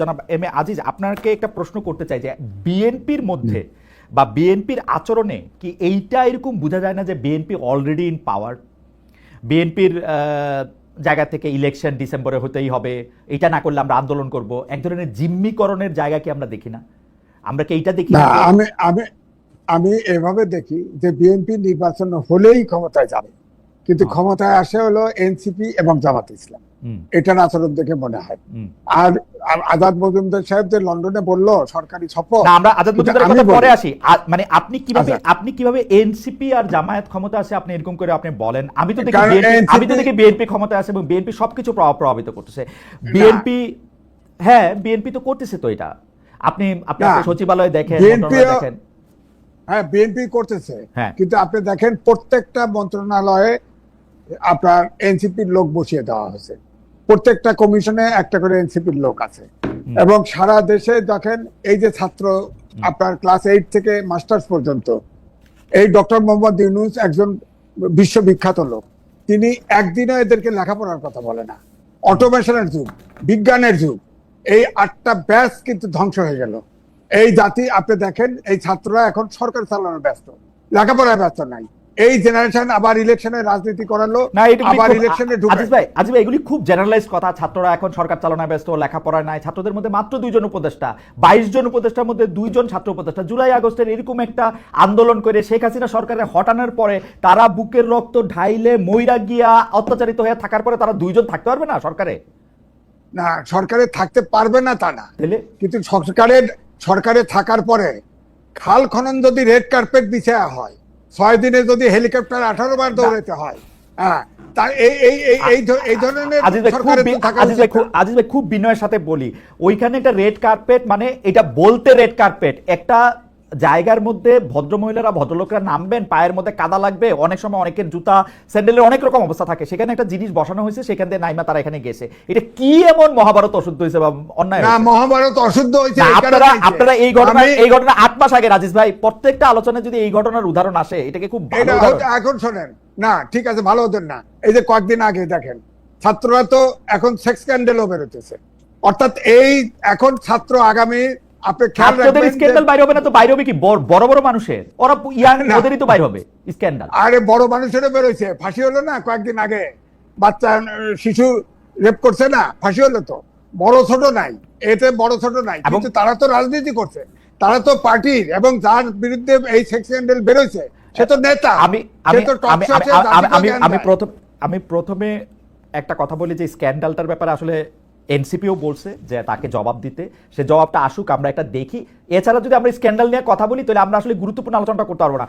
জনাব M A Aziz আপনাকে একটা প্রশ্ন করতে চাই যে বিএনপির মধ্যে বা বিএনপির আচরণে কি এইটা এরকম বোঝা যায় না যে বিএনপি অলরেডি ইন পাওয়ার বিএনপির জায়গা থেকে ইলেকশন ডিসেম্বরে হতেই হবে এটা না করলে আমরা আন্দোলন করব এক ধরনের জিম্মিকরণের জায়গা কি আমরা দেখি না? আমরা কি এইটা দেখি না না আমি আমি আমি এভাবে দেখি যে বিএনপি নির্বাচন হলেই ক্ষমতায় যাবে। কিন্তু হ্যাঁ। ক্ষমতায় আসে হলো এনসিপি এবং জামাত ইসলাম। এটার আচরণ দেখে মনে হয়। আর আজাদ মজুমদার সাহেব যে লন্ডনে বলল সরকারি সফর না আমরা আজাদ মজুমদারের কথা পরে আসি। মানে আপনি কীভাবে আচ্ছা। আপনি কীভাবে এনসিপি আর জামায়াত ক্ষমতা আছে আপনি এরকম করে আপনি বলেন। আমি তো দেখি আমি তো দেখি বিএনপি ক্ষমতা আছে এবং বিএনপি সবকিছু প্রভাব প্রভাবিত করতেছে। বিএনপি হ্যাঁ বিএনপি তো করতেছে তো এটা। আপনি আপনার সচিবালয় দেখেন দেখেন। হ্যাঁ বিএনপি করতেছে। হ্যাঁ। কিন্তু আপনি দেখেন প্রত্যেকটা মন্ত্রণালয়ে আপনার এনসিপির লোক বসিয়ে দেওয়া হয়েছে। প্রত্যেকটা কমিশনে একটা করে এনসিপির লোক আছে। এবং সারা দেশে দেখেন এই যে ছাত্র আপনার ক্লাস এইট থেকে মাস্টার্স পর্যন্ত এই ডক্টর মোহাম্মদ ইউনুস একজন বিশ্ববিখ্যাত লোক। তিনি একদিনও এদেরকে লেখাপড়ার কথা বলে না। অটোমেশনের যুগ বিজ্ঞানের যুগ। এই আটটা ব্যাস কিন্তু ধ্বংস হয়ে গেল। এই জাতি আপনি দেখেন এই ছাত্ররা এখন সরকার চালানোর ব্যস্ত। লেখাপড়ায় ব্যস্ত নাই। এই জেনারেশন আবার ইলেকশনে রাজনীতি করালো না আবার ইলেকশনে আজিজ ভাই আজিজ ভাই এগুলি খুব জেনারেলাইজ কথা। ছাত্ররা এখন সরকার চালনায় ব্যস্ত লেখাপড়ায় নাই। ছাত্রদের মধ্যে মাত্র দুইজন উপদেষ্টা বাইশ জন উপদেষ্টার মধ্যে দুইজন ছাত্র উপদেষ্টা। জুলাই আগস্টের এরকম একটা আন্দোলন করে শেখ হাসিনা সরকারের হটানোর পরে তারা বুকের রক্ত ঢাইলে মইরা গিয়া অত্যাচারিত হয়ে থাকার পরে তারা দুইজন থাকতে পারবে না সরকারে? না সরকারে থাকতে পারবে না তা না। তাহলে? কিন্তু সরকারের সরকারে থাকার পরে খাল খনন যদি রেড কার্পেট বিছায়া হয় ছয় দিনে যদি হেলিকপ্টার আঠারো বার দৌড়াতে হয় হ্যাঁ খুব বিনয়ের সাথে বলি। ওইখানে একটা রেড কার্পেট মানে এটা বলতে রেড কার্পেট একটা জায়গার মধ্যে ভদ্র মহিলারা ভদ্রলোকরা নামবেন পায়ের মধ্যে কাদা লাগবে অনেক সময় অনেকের জুতা স্যান্ডেলের অনেক রকম অবস্থা থাকে। সেখানে একটা জিনিস বসানো হয়েছে সেখান দিয়ে নাইমা তারা এখানে গেছে। এটা কি এমন মহাভারত অশুদ্ধ হয়েছে বা অন্যায় না মহাভারত অশুদ্ধ হয়েছে আপনারা আপনারা এই ঘটনা এই ঘটনা আট মাস আগে রাজেশ ভাই প্রত্যেকটা আলোচনায় যদি এই ঘটনার উদাহরণ আসে এটাকে খুব এখন শোনেন। না ঠিক আছে ভালো হতেন না। এই যে কয়েকদিন আগে দেখেন ছাত্ররা তো এখন সেক্স স্ক্যান্ডেলও বেরোতেছে। অর্থাৎ এই এখন ছাত্র আগামী স্ক্যান্ডাল বাইরে হবে না তো বাইরে হবে কি? বড় বড় মানুষের। ওরা ইয়াং ওদেরই তো বাইরে হবে স্ক্যান্ডাল আরে বড় মানুষেরও বেরোইছে। ফাঁসি হলো না কয়েকদিন আগে? বাচ্চা শিশু রেপ করছে না? ফাঁসি হলো তো? বড় ছোট নাই। এতে বড় ছোট নাই। কিন্তু তারা তো রাজনীতি করছে। তারা তো পার্টির এবং যার বিরুদ্ধে এই সেক্স স্ক্যান্ডেল বেরোইছে সে তো নেতা। আমি আমি তো আমি আমি-। প্রথম আমি প্রথমে একটা কথা বলি যে স্ক্যান্ডালটার ব্যাপারে আসলে এনসিপিও বলছে যে তাকে জবাব দিতে। সে জবাবটা আসুক, আমরা একটা দেখি। এছাড়া যদি আমরা স্ক্যান্ডাল নিয়ে কথা বলি, তাহলে আমরা আসলে গুরুত্বপূর্ণ আলোচনাটা করতে পারব না।